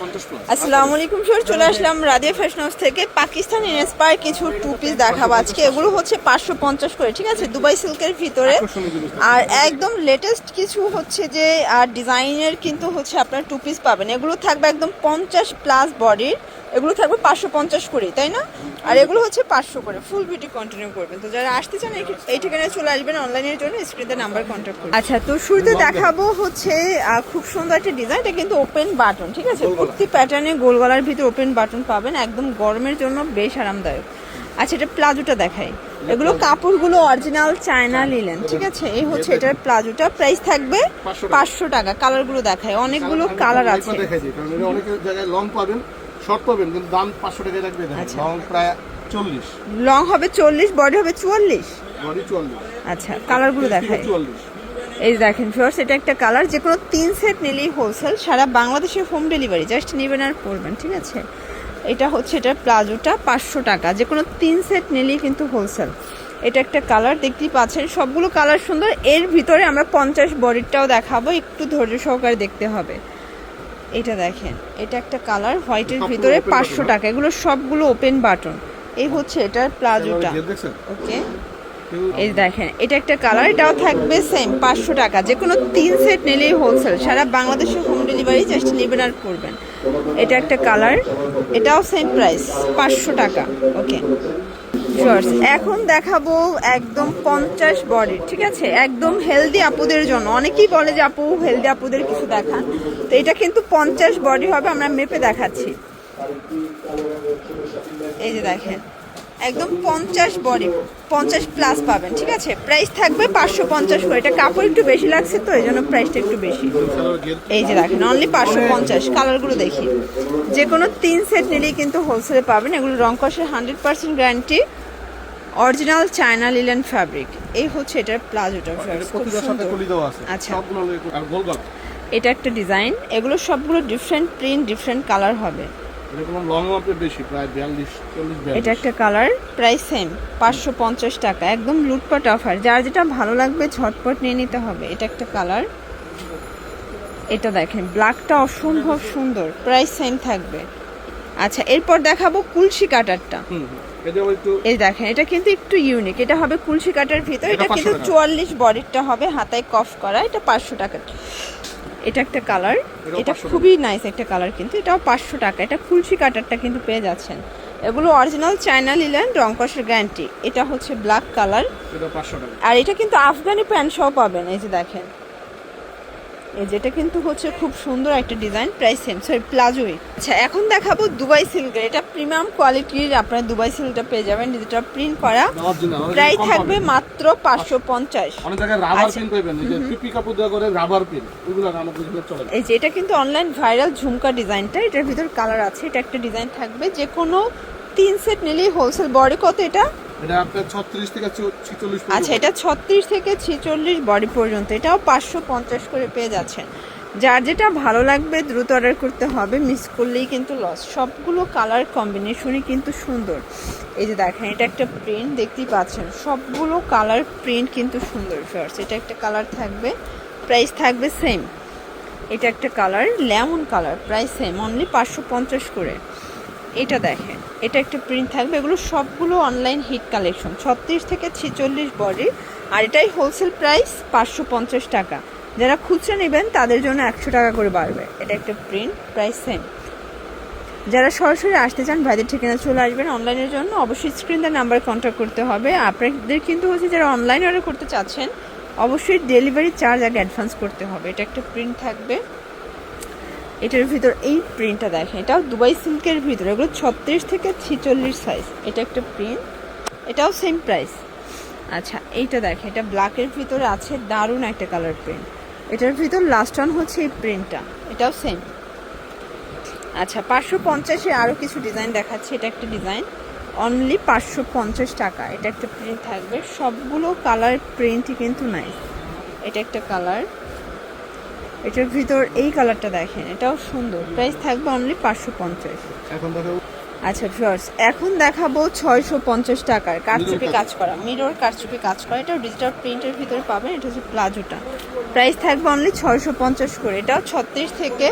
আসসালামু আলাইকুম স্যার চলে আসলাম রাদিয়া ফ্যাশন হাউস থেকে। পাকিস্তান ইন্সপায়ার কিছু টু পিস দেখাবো আজকে। এগুলো হচ্ছে পাঁচশো পঞ্চাশ করে ঠিক আছে? দুবাই সিল্কের ভিতরে। আর একদম লেটেস্ট কিছু হচ্ছে যে আর ডিজাইনের কিন্তু হচ্ছে আপনার টু পিস পাবেন। এগুলো থাকবে একদম পঞ্চাশ প্লাস বডির এগুলো থাকবে পাঁচশো পঞ্চাশ করে তাই না? আর এগুলো হচ্ছে পাঁচশো করে ফুল বিউটি কন্টিনিউ করবেন। তো যারা আসতে চান এই- এই ঠিকানায় চলে আসবেন অনলাইনের জন্য স্ক্রিনে নাম্বার কন্ট্যাক্ট করবেন। আচ্ছা তো শুরুতে দেখাবো হচ্ছে খুব সুন্দর একটা ডিজাইন এটা কিন্তু ওপেন বাটন ঠিক আছে? কুর্তি প্যাটার্নে গোল গলার ভিতরে ওপেন বাটন পাবেন একদম গরমের জন্য বেশ আরামদায়ক। আচ্ছা এটা প্লাজোটা দেখাই। এগুলো কাপড়গুলো অরিজিনাল চায়না লিলেন ঠিক আছে? এই হচ্ছে এটার প্লাজোটা প্রাইস থাকবে 500 টাকা। পাঁচশো টাকা কালারগুলো দেখায় অনেকগুলো কালার আছে। অনেক জায়গায় লং পাবেন শর্ট পাবেন কিন্তু দাম পাঁচশো টাকায় রাখবে দেখেন আচ্ছা। লং প্রায় চল্লিশ। লং হবে চল্লিশ বডি হবে চুয়াল্লিশ? বডি চুয়াল্লিশ। আচ্ছা কালারগুলো দেখায় চুয়াল্লিশ। এই দেখেন ফিওর্স এটা একটা কালার যে কোনো তিন সেট নিলেই হোলসেল সারা বাংলাদেশে হোম ডেলিভারি জাস্ট নেবেন আর পড়বেন ঠিক আছে? এটা হচ্ছে এটার প্লাজোটা পাঁচশো টাকা যে কোনো তিন সেট নিলেই কিন্তু হোলসেল এটা একটা কালার দেখতেই পাচ্ছেন সবগুলো কালার সুন্দর এর ভিতরে আমরা পঞ্চাশ বডিরটাও দেখাবো একটু ধৈর্য সহকারে দেখতে হবে। এটা দেখেন এটা একটা কালার হোয়াইটের ভিতরে পাঁচশো টাকা এগুলো সবগুলো ওপেন বাটন এই হচ্ছে এটার প্লাজোটা ওকে এই দেখেন এটা একটা কালার এটাও থাকবে সেম পাঁচশো টাকা। যে কোনো তিন সেট নিলেই হোলসেল সারা বাংলাদেশে হোম ডেলিভারি জাস্ট নেবেন আর করবেন। এটা একটা কালার এটাও সেম প্রাইস পাঁচশো টাকা। ওকে Shorts. এখন দেখাবো একদম পঞ্চাশ বডি ঠিক আছে? একদম হেলদি আপুদের জন্য। অনেকেই বলে যে, আপু হেলদি আপুদের কিছু দেখান। তো এটা কিন্তু পঞ্চাশ বডি হবে, আমরা মেপে দেখাচ্ছি। এই যে দেখেন। একদম পঞ্চাশ বডি পঞ্চাশ প্লাস পাবেন ঠিক আছে? প্রাইস থাকবে পাঁচশো পঞ্চাশ করে। এটা কাপড় একটু বেশি লাগছে তো এই জন্য প্রাইসটা একটু বেশি। এই যে দেখেন অনলি পাঁচশো পঞ্চাশ কালারগুলো দেখি। যে কোনো তিন সেট নিলেই কিন্তু হোলসেলে পাবেন। এগুলো রং কষের hundred percent guarantee original China linen fabric এই হচ্ছে এটার প্লাজোটা আচ্ছা। এটা একটা ডিজাইন এগুলো সবগুলো ডিফারেন্ট প্রিন্ট ডিফারেন্ট কালার হবে। এটা একটা কালার প্রাইস সেম পাঁচশো পঞ্চাশ টাকা একদম লুটপাট অফার যার যেটা ভালো লাগবে ঝটপট নিয়ে নিতে হবে। এটা একটা কালার এটা দেখেন ব্ল্যাকটা অসম্ভব সুন্দর। প্রাইস সেম থাকবে। আচ্ছা এরপর দেখাবো কুলসি কাটারটা। এই দেখেন এটা কিন্তু একটু ইউনিক এটা হবে কুলসি কাটার ভিতর এটা এটা 500 কিন্তু চুয়াল্লিশ বডিরটা হবে হাতায় কফ করা এটা পাঁচশো টাকা। এটা একটা কালার। এটা খুবই নাইস একটা কালার কিন্তু এটাও পাঁচশো টাকা। এটা কুলসি কাটারটা কিন্তু পেয়ে যাচ্ছেন। এগুলো অরিজিনাল চায়না লিলেন রং কষের গ্যারান্টি এটা হচ্ছে ব্ল্যাক কালার পাঁচশো টাকা। আর এটা কিন্তু আফগানি প্যান্ট সহ পাবেন এই যে দেখেন। যেটা কিন্তু হচ্ছে খুব সুন্দর একটা ডিজাইন প্রাইস সেম সরি প্লাজোই। আচ্ছা এখন দেখাবো দুবাই সিল্কের। এটা প্রিমিয়াম কোয়ালিটির আপনারা দুবাই সিল্কটা পেয়ে যাবেন যেটা প্রিন্ট করা। প্রায় থাকবে মাত্র পাঁচশো পঞ্চাশ। অনেক জায়গায় রাবার। পিন পাইবেন এই যে পিপি কাপড় দেওয়া করে রাবার পিন ওগুলো আমাদের এখানে চলে এই যে এটা কিন্তু অনলাইন ভাইরাল ঝুমকা ডিজাইনটা এটার ভিতর কালার আছে এটা একটা ডিজাইন থাকবে। যে কোনো তিন সেট নিলেই হোলসেল বডি কত এটা? এটা আপনার ছত্রিশ থেকে ছিচল্লিশ আচ্ছা এটা ছত্রিশ থেকে ছিচল্লিশ বডি পর্যন্ত। এটাও পাঁচশো পঞ্চাশ করে পেয়ে যাচ্ছেন। যার যেটা ভালো লাগবে, দ্রুত অর্ডার করতে হবে। মিস করলেই কিন্তু লস সবগুলো কালার কম্বিনেশনই কিন্তু সুন্দর। এই যে দেখেন, এটা একটা প্রিন্ট দেখতেই পাচ্ছেন। সবগুলো কালার প্রিন্ট কিন্তু সুন্দর ফার্স এটা একটা কালার থাকবে প্রাইস থাকবে সেম এটা একটা colour lemon colour price same only পাঁচশো পঞ্চাশ করে। এটা দেখেন, এটা একটা প্রিন্ট থাকবে, এগুলো সবগুলো অনলাইন হিট কালেকশন ছত্রিশ থেকে ছেচল্লিশ বডি আর এটাই হোলসেল প্রাইস পাঁচশো পঞ্চাশ টাকা। যারা খুচরা নেবেন, তাদের জন্য একশো টাকা করে বাড়বে। এটা একটা প্রিন্ট প্রাইস সেম যারা সরাসরি আসতে চান, ভাইদের ঠিকানা চলে আসবেন অনলাইনের জন্য, অবশ্যই স্ক্রিনের নাম্বারে কন্ট্যাক্ট করতে হবে। আপনাদের কিন্তু হচ্ছে যারা অনলাইন অর্ডার করতে চাচ্ছেন, অবশ্যই ডেলিভারি চার্জ আগে অ্যাডভান্স করতে হবে। এটা একটা প্রিন্ট থাকবে। এটার ভিতর এই প্রিন্টটা দেখেন, এটাও দুবাই সিল্কের ভিতর, এগুলো ছত্রিশ থেকে ছিচল্লিশ সাইজ এটা একটা প্রিন্ট এটাও সেম প্রাইস আচ্ছা এইটা দেখেন, এটা ব্ল্যাকের ভিতরে আছে, দারুণ একটা কালার প্রিন্ট এটার ভিতর লাস্ট অন হচ্ছে এই প্রিন্টটা এটাও সেম আচ্ছা পাঁচশো পঞ্চাশে আরও কিছু ডিজাইন দেখাচ্ছে, এটা একটা ডিজাইন অনলি পাঁচশো পঞ্চাশ টাকা, এটা একটা প্রিন্ট থাকবে। সবগুলো কালার প্রিন্টই কিন্তু নাই এটা একটা কালার এটার ভিতর এই কালারটা দেখেন এটাও সুন্দর। প্রাইস থাকবে অনলি পাঁচশো পঞ্চাশ। এখন আচ্ছা ফিওর্স এখন দেখাবো ছয়শো পঞ্চাশ টাকার। কারচুপি কাজ। করা। মিরর কারচুপি কাজ করা। এটাও ডিজিটাল প্রিন্টের ভিতরে পাবেন এটা হচ্ছে প্লাজোটা প্রাইস থাকবে অনলি ছয়শো পঞ্চাশ করে। এটাও ছত্রিশ থেকে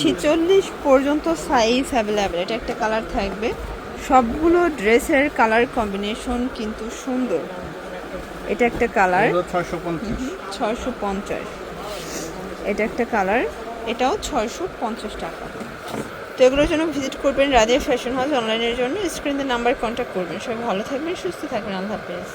ছিচল্লিশ। পর্যন্ত সাইজ অ্যাভেলেবেল এটা একটা কালার থাকবে। সবগুলো ড্রেসের কালার কম্বিনেশন কিন্তু সুন্দর। এটা একটা কালার ছয়শো পঞ্চাশ। এটা একটা কালার। এটাও ছয়শো পঞ্চাশ টাকা। তো এগুলোর জন্য ভিজিট করবেন রাধিয়া ফ্যাশন হাউস অনলাইনের জন্য। স্ক্রিনের নাম্বার কন্ট্যাক্ট করবেন। সবাই ভালো থাকবেন, সুস্থ থাকবেন। আল্লাহ হাফেজ।